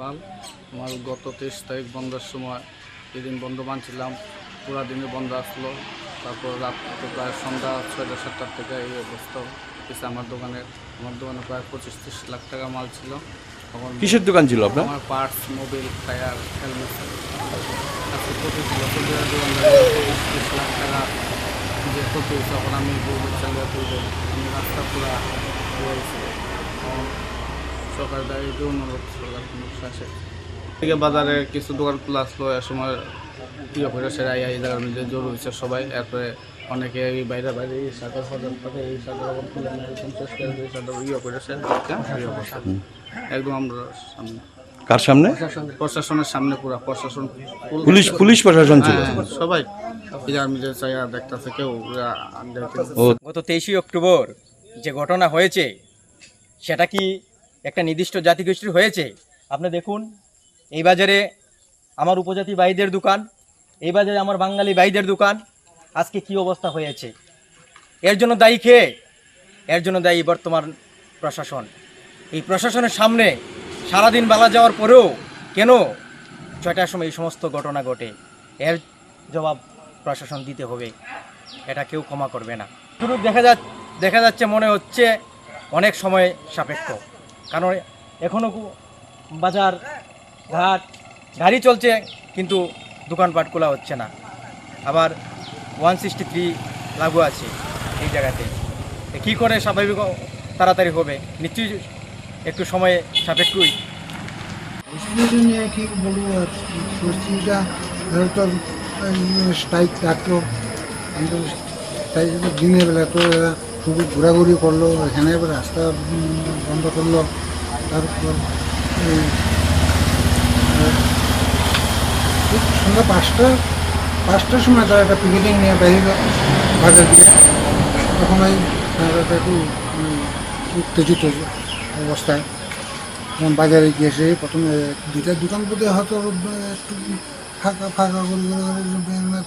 পাল। আমার গত তেইশ তারিখ বন্ধের সময় যেদিন বন্ধ বানছিলাম পুরা দিনে বন্ধ আসলো। তারপর রাত প্রায় সন্ধ্যা ছয়টা সাতটার থেকে এই অবস্থা হয়েছে আমার দোকানে। আমার দোকানে প্রায় পঁচিশ তিরিশ লাখ টাকা মাল ছিল। তখন কিসের দোকান ছিল আপনার? আমার পার্টস মোবিল টায়ার হেলমেট। আজকে পঁচিশ বছর ধরে দোকানদারি পঁচিশ ত্রিশ লাখ টাকা যে ক্ষতি তখন আমি তুলব রাস্তা পুরা সরকার দাঁড়িয়ে অনুরোধ সরকার কোনো থেকে বাজারে কিছু দোকান খোলা আসলো এ সময় ইয়ে করে সেরা এই জায়গার মধ্যে জোর হয়েছে সবাই। এরপরে অনেকে এই বাইরে বাইরে এই সাগর ফাজার থাকে এই খুলে সাগর ইয়ে করেছে একদম আমরা সামনে। কার সামনে? প্রশাসনের সামনে পুরা প্রশাসন। পুলিশ পুলিশ প্রশাসন ছিল। হ্যাঁ, সবাই। দেখতেছে কেউ গত তেইশে অক্টোবর যে ঘটনা হয়েছে সেটা কি একটা নির্দিষ্ট জাতিগোষ্ঠীর হয়েছে। আপনি দেখুন, এই বাজারে আমার উপজাতি ভাইদের দোকান, এই বাজারে আমার বাঙালি ভাইদের দোকান, আজকে কি অবস্থা হয়েছে? এর জন্য দায়ী খেয়ে এর জন্য দায়ী বর্তমান প্রশাসন। এই প্রশাসনের সামনে সারাদিন বেলা যাওয়ার পরেও কেন ছয়টার সময় এই সমস্ত ঘটনা ঘটে? এর জবাব প্রশাসন দিতে হবে। এটা কেউ ক্ষমা করবে না। শুধু দেখা যা দেখা যাচ্ছে মনে হচ্ছে অনেক সময় সাপেক্ষ। কারণ এখনও বাজার, ঘাট, গাড়ি চলছে, কিন্তু দোকানপাট খোলা হচ্ছে না। আবার ওয়ান সিক্সটি থ্রি লাগু আছে এই জায়গাতে। কী করে স্বাভাবিক তাড়াতাড়ি হবে? নিশ্চয়ই একটু সময়ে সাপেক্ষই। বলব স্ট্রাইক থাকল, দিনের বেলা তো শুধু ঘোরাঘুরি করল, এখানে রাস্তা বন্ধ করল। তারপর সন্ধ্যা পাঁচটা, পাঁচটার সময় তারা একটা পিকেটিং নিয়ে বেরিয়ে বাজার দিয়ে। তখন ওই একটু অবস্থায়। যখন বাজারে গিয়েছে প্রথমে দুইটা দোকান প্রতি হয়তো একটু ফাঁকা ফাঁকা করে করে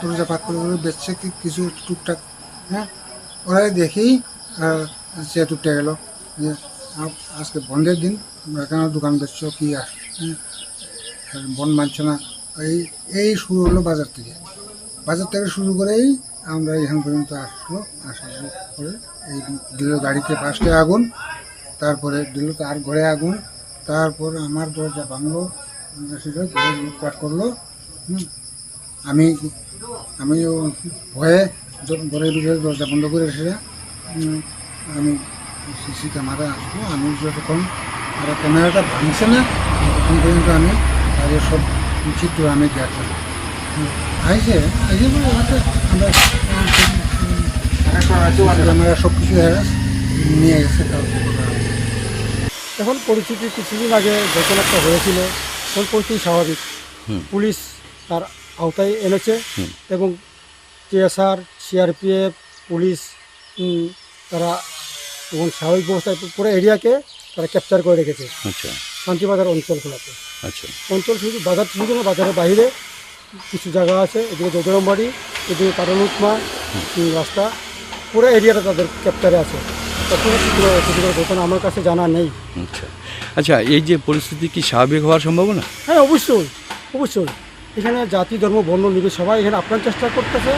দরজা ফাঁক করে করে বেচছে কিছু টুকটাক হ্যাঁ? ওরাই দেখেই সে টুটে গেল। আজকে বন্ধের দিন কেন দোকান বেচছো কি আর হ্যাঁ, বন মানছো না? এই এই শুরু হলো বাজার থেকে। বাজার থেকে শুরু করেই আমরা এখান পর্যন্ত আসলো। আসার পরে এই দিল গাড়িতে ফার্স্টে আগুন তারপরে দিল তার ঘরে আগুন তারপর আমার দরজা ভাঙলো সেটা লুটপাট করল। আমি আমিও ভয়ে ঘরের ভিতরে দরজা বন্ধ করে এসে আমি সিসি ক্যামেরা আসব আমি যতক্ষণ ওরা ক্যামেরাটা ভাঙছে না তখন পর্যন্ত আমি তাদের সব চিত্র আমি দেখলাম। আইসে আইসে বলে হাতে আমরা ক্যামেরা সব কিছু নিয়ে গেছে এখন পরিস্থিতি কিছুদিন আগে ঘটনা একটা হয়েছিল তখন পরিস্থিতি স্বাভাবিক। পুলিশ তার আওতায় এনেছে এবং টিএসআর সিআরপিএফ পুলিশ তারা এবং স্বাভাবিক ব্যবস্থায় পুরো এরিয়াকে তারা ক্যাপচার করে রেখেছে। আচ্ছা। শান্তিবাজার অঞ্চলগুলোতে আচ্ছা। অঞ্চল শুধু বাজার শুধু না বাজারের বাইরে কিছু জায়গা আছে এদিকে যোজরমবাড়ি এদিকে কারণুকমা রাস্তা পুরো এরিয়াটা তাদের ক্যাপচারে আছে। ঘটনা আমার কাছে জানা নেই। আচ্ছা। আচ্ছা এই যে পরিস্থিতি কি স্বাভাবিক হওয়ার সম্ভাবনা? হ্যাঁ অবশ্যই অবশ্যই। এখানে জাতি, ধর্ম, বর্ণ নিবে সবাই এখানে আপ্রাণ চেষ্টা করতেছে।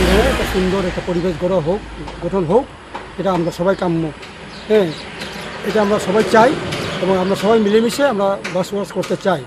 এখানে একটা সুন্দর একটা পরিবেশ গড়া হোক, গঠন হোক, এটা আমরা সবাই কাম্য। হ্যাঁ এটা আমরা সবাই চাই এবং আমরা সবাই মিলেমিশে আমরা বসবাস করতে চাই।